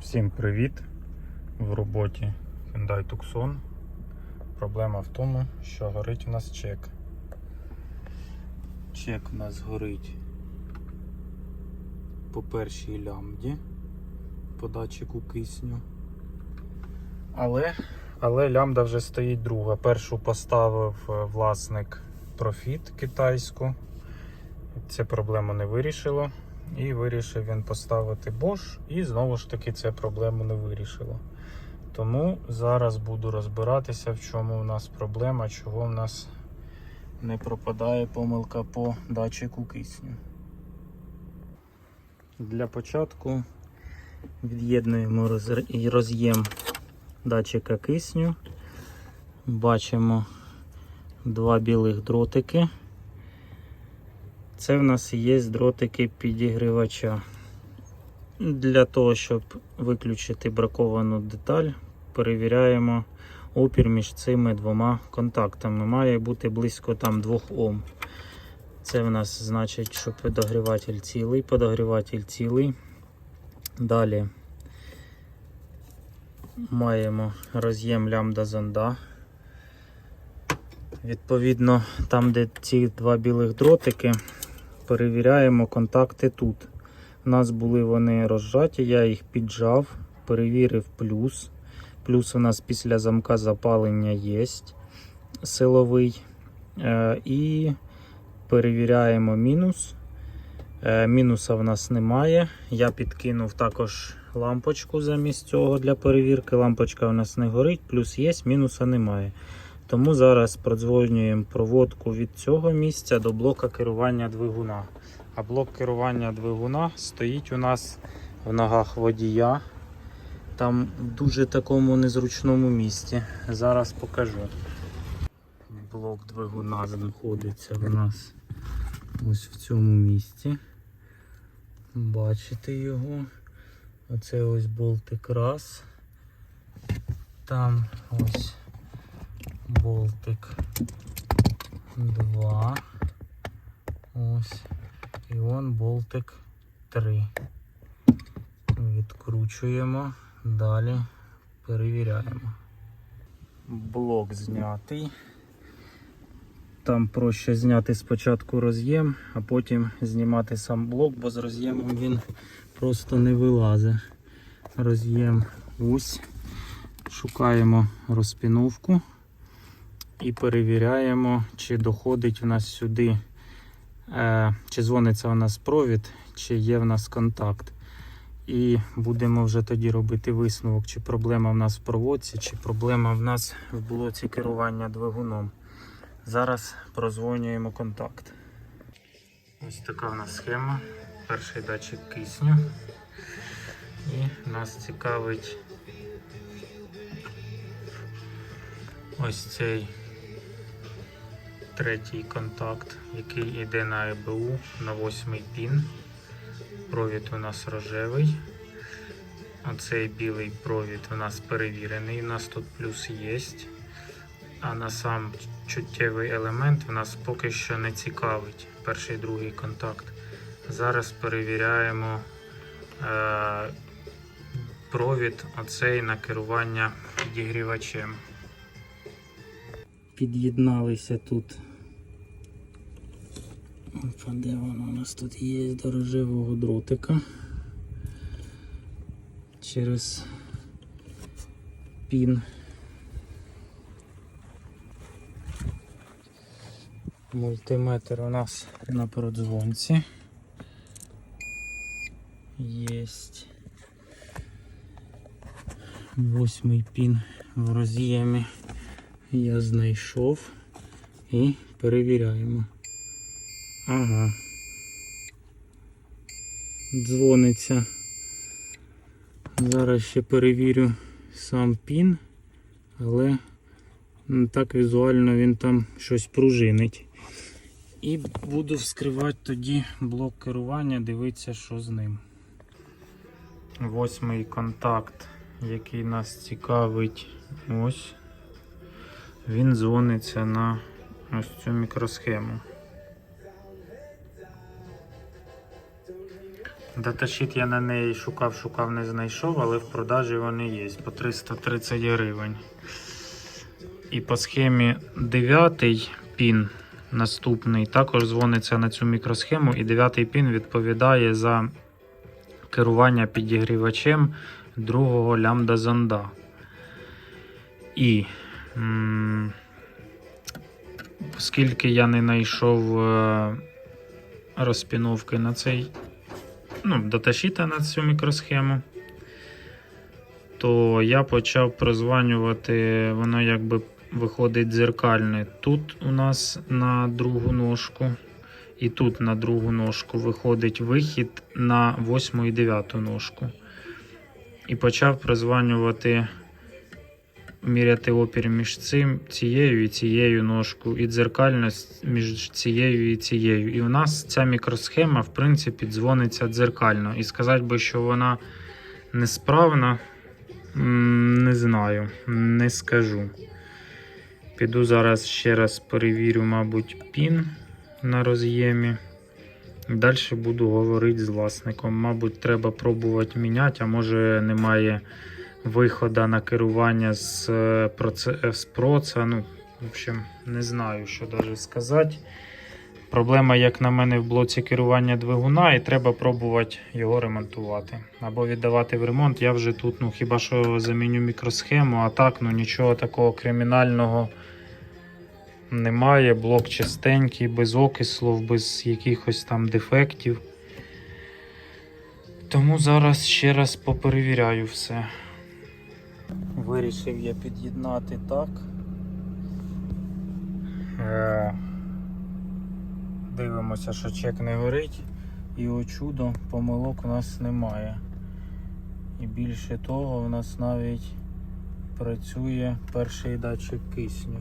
Всім привіт! В роботі Hyundai Tucson. Проблема в тому, що горить у нас чек. Чек у нас горить по першій лямбді по датчику кисню. Але, але лямбда вже стоїть друга. Першу поставив е, власник Profit китайську. Це проблему не вирішило. І вирішив він поставити Bosch, і знову ж таки це проблему не вирішило. Тому зараз буду розбиратися, в чому в нас проблема, чого в нас не пропадає помилка по датчику кисню. Для початку від'єднуємо роз'єм датчика кисню. Бачимо два білих дротики. Це в нас є дротики підігрівача. Для того, щоб виключити браковану деталь, перевіряємо опір між цими двома контактами. Має бути близько там 2 Ом. Це в нас значить, що подогріватель цілий, подогріватель цілий. Далі маємо роз'єм лямбда зонда. Відповідно, там, де ці два білих дротики, перевіряємо контакти тут. У нас були вони розжаті, я їх піджав, перевірив плюс. Плюс у нас після замка запалення є силовий. Е, і перевіряємо мінус. Е, мінуса в нас немає. Я підкинув також лампочку замість цього для перевірки. Лампочка у нас не горить, плюс є, мінуса немає. Тому зараз продзвонюємо проводку від цього місця до блока керування двигуна. А блок керування двигуна стоїть у нас в ногах водія. Там в дуже такому незручному місці. Зараз покажу. Блок двигуна знаходиться в нас ось в цьому місці. Бачите його. Оце ось болтик раз. Там ось болтик 2. Ось. І он болтик 3. Відкручуємо, далі перевіряємо. Блок знятий. Там проще зняти спочатку роз'єм, а потім знімати сам блок, бо з роз'ємом він просто не вилазить. Роз'єм ось. Шукаємо розпіновку і перевіряємо, чи доходить у нас сюди, е, чи дзвониться у нас провід, чи є в нас контакт. І будемо вже тоді робити висновок, чи проблема в нас в проводці, чи проблема в нас в блоці керування двигуном. Зараз прозвонюємо контакт. Ось така в нас схема. Перший датчик кисню. І нас цікавить ось цей третій контакт, який йде на ЕБУ на восьмий пін. Провід у нас рожевий. Оцей білий провід у нас перевірений. У нас тут плюс є. А на сам чуттєвий елемент у нас поки що не цікавить перший другий контакт. Зараз перевіряємо е, провід оцей на керування підігрівачем. Під'єдналися тут. Опа, де воно у нас тут є до рожевого дротика. Через пін. Мультиметр у нас на продзвонці. Єсть. Восьмий пін в роз'ємі я знайшов і перевіряємо. Ага. Дзвониться. Зараз ще перевірю сам пін, але так візуально він там щось пружинить. І буду вскривати тоді блок керування, дивитися, що з ним. Восьмий контакт, який нас цікавить, ось. Він дзвониться на ось цю мікросхему. Даташіт я на неї шукав, шукав, не знайшов, але в продажі вони є по 330 гривень. І по схемі 9 пін наступний також дзвониться на цю мікросхему, і 9 пін відповідає за керування підігрівачем другого лямбда зонда. І оскільки я не знайшов е, розпіновки на цей ну, даташіта на цю мікросхему, то я почав прозванювати, воно якби виходить дзеркальне. Тут у нас на другу ножку, і тут на другу ножку виходить вихід на восьму і дев'яту ножку. І почав прозванювати, міряти опір між цим, цією і цією ножкою, і дзеркальність між цією і цією. І у нас ця мікросхема, в принципі, дзвониться дзеркально. І сказати би, що вона несправна, не знаю, не скажу. Піду зараз ще раз перевірю, мабуть, пін на роз'ємі. Далі буду говорити з власником. Мабуть, треба пробувати міняти, а може немає виходу на керування з, е, проце... з проца. Ну, в общем, не знаю, що навіть сказати. Проблема, як на мене, в блоці керування двигуна, і треба пробувати його ремонтувати. Або віддавати в ремонт. Я вже тут, ну хіба що заміню мікросхему, а так, ну нічого такого кримінального немає. Блок чистенький, без окислов, без якихось там дефектів. Тому зараз ще раз поперевіряю все. Вирішив я під'єднати так. Е, Дивимося, що чек не горить. І о чудо, помилок у нас немає. І більше того, у нас навіть працює перший датчик кисню.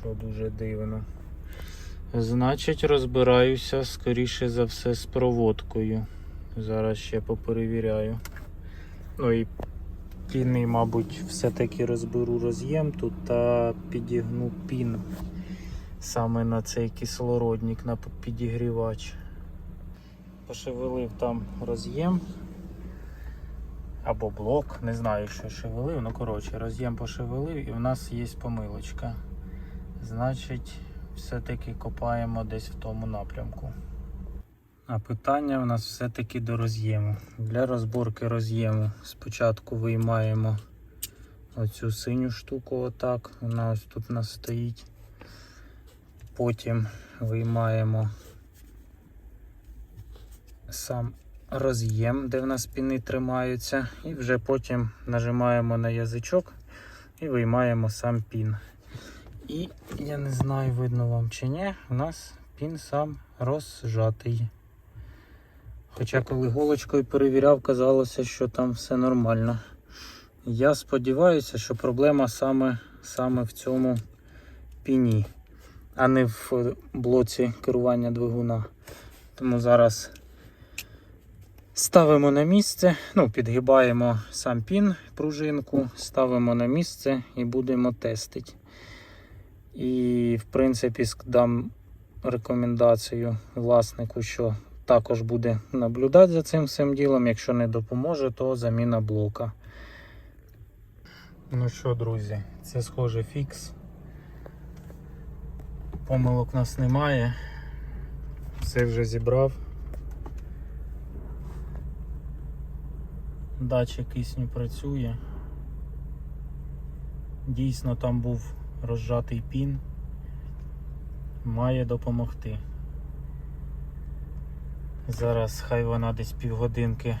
Що дуже дивно. Значить, розбираюся скоріше за все з проводкою. Зараз ще поперевіряю. Ну і піни, мабуть, все-таки розберу роз'єм тут та підігну пін саме на цей кислородник, на підігрівач. Пошевелив там роз'єм або блок, не знаю, що шевелив. Ну, коротше, роз'єм пошевелив і в нас є помилочка. Значить, все-таки копаємо десь в тому напрямку. А питання у нас все-таки до роз'єму. Для розборки роз'єму спочатку виймаємо оцю синю штуку, отак. Вона ось тут у нас стоїть. Потім виймаємо сам роз'єм, де в нас піни тримаються, і вже потім нажимаємо на язичок і виймаємо сам пін. І я не знаю, видно вам чи ні, у нас пін сам розжатий. Хоча коли голочкою перевіряв, казалося, що там все нормально. Я сподіваюся, що проблема саме, саме в цьому піні, а не в блоці керування двигуна. Тому зараз ставимо на місце, ну, підгибаємо сам пін, пружинку, ставимо на місце і будемо тестити. І, в принципі, дам рекомендацію власнику, що також буде наблюдати за цим всім ділом. Якщо не допоможе, то заміна блока. Ну що, друзі, це схоже фікс. Помилок нас немає. Все вже зібрав. Датчик кисню працює. Дійсно там був розжатий пін. Має допомогти. Зараз хай вона десь півгодинки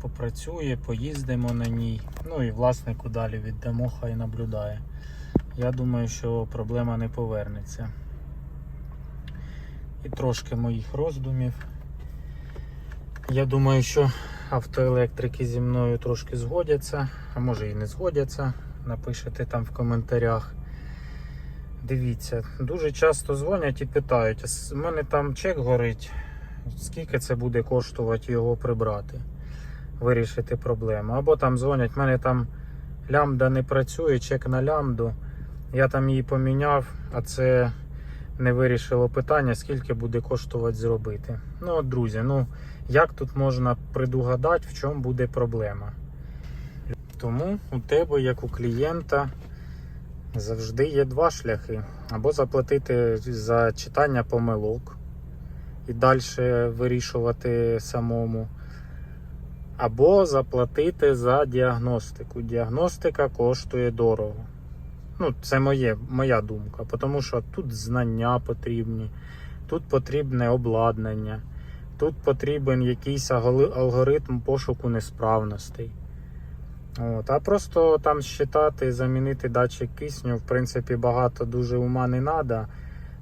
попрацює, поїздимо на ній. Ну і власнику далі віддамо, хай наблюдає. Я думаю, що проблема не повернеться. І трошки моїх роздумів. Я думаю, що автоелектрики зі мною трошки згодяться, а може і не згодяться. Напишете там в коментарях. Дивіться, дуже часто дзвонять і питають, у мене там чек горить, скільки це буде коштувати його прибрати, вирішити проблему. Або там дзвонять, в мене там лямбда не працює, чек на лямбду. Я там її поміняв, а це не вирішило питання, скільки буде коштувати зробити. Ну, от, друзі, ну як тут можна предугадати, в чому буде проблема? Тому у тебе, як у клієнта, завжди є два шляхи. Або заплатити за читання помилок і далі вирішувати самому. Або заплатити за діагностику. Діагностика коштує дорого. Ну, це моє, моя думка, тому що тут знання потрібні, тут потрібне обладнання, тут потрібен якийсь алгоритм пошуку несправностей. От, а просто там считати, замінити датчик кисню, в принципі, багато дуже ума не треба.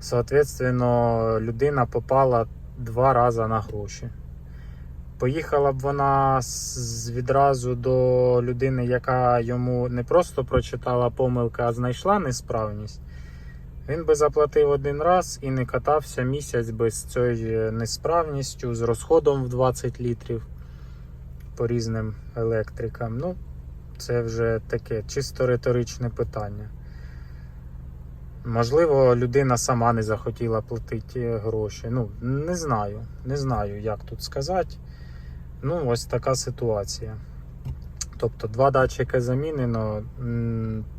Соответственно, людина попала два рази на гроші. Поїхала б вона відразу до людини, яка йому не просто прочитала помилки, а знайшла несправність. Він би заплатив один раз і не катався місяць без цією несправністю, з розходом в 20 літрів по різним електрикам. Ну, це вже таке чисто риторичне питання. Можливо, людина сама не захотіла платити гроші. Ну, не знаю. Не знаю, як тут сказати. Ну, ось така ситуація. Тобто, два датчики замінено,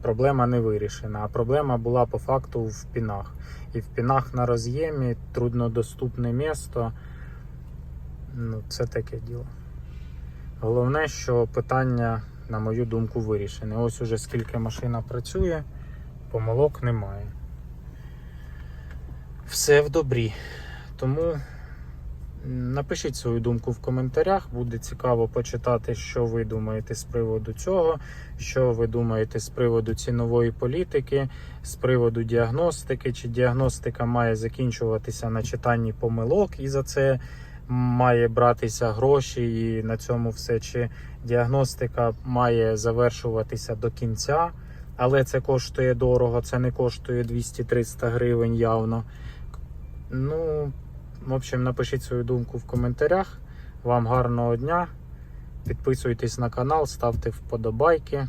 проблема не вирішена. А проблема була по факту в пінах. І в пінах на роз'ємі труднодоступне місто. Ну, це таке діло. Головне, що питання, на мою думку, вирішене. Ось уже скільки машина працює, помилок немає. Все в добрі. Тому напишіть свою думку в коментарях. Буде цікаво почитати, що ви думаєте з приводу цього, що ви думаєте з приводу цінової політики, з приводу діагностики, чи діагностика має закінчуватися на читанні помилок і за це має братися гроші, і на цьому все. Чи діагностика має завершуватися до кінця, але це коштує дорого, це не коштує 200-300 гривень явно. Ну, в общем, напишіть свою думку в коментарях. Вам гарного дня. Підписуйтесь на канал, ставте вподобайки.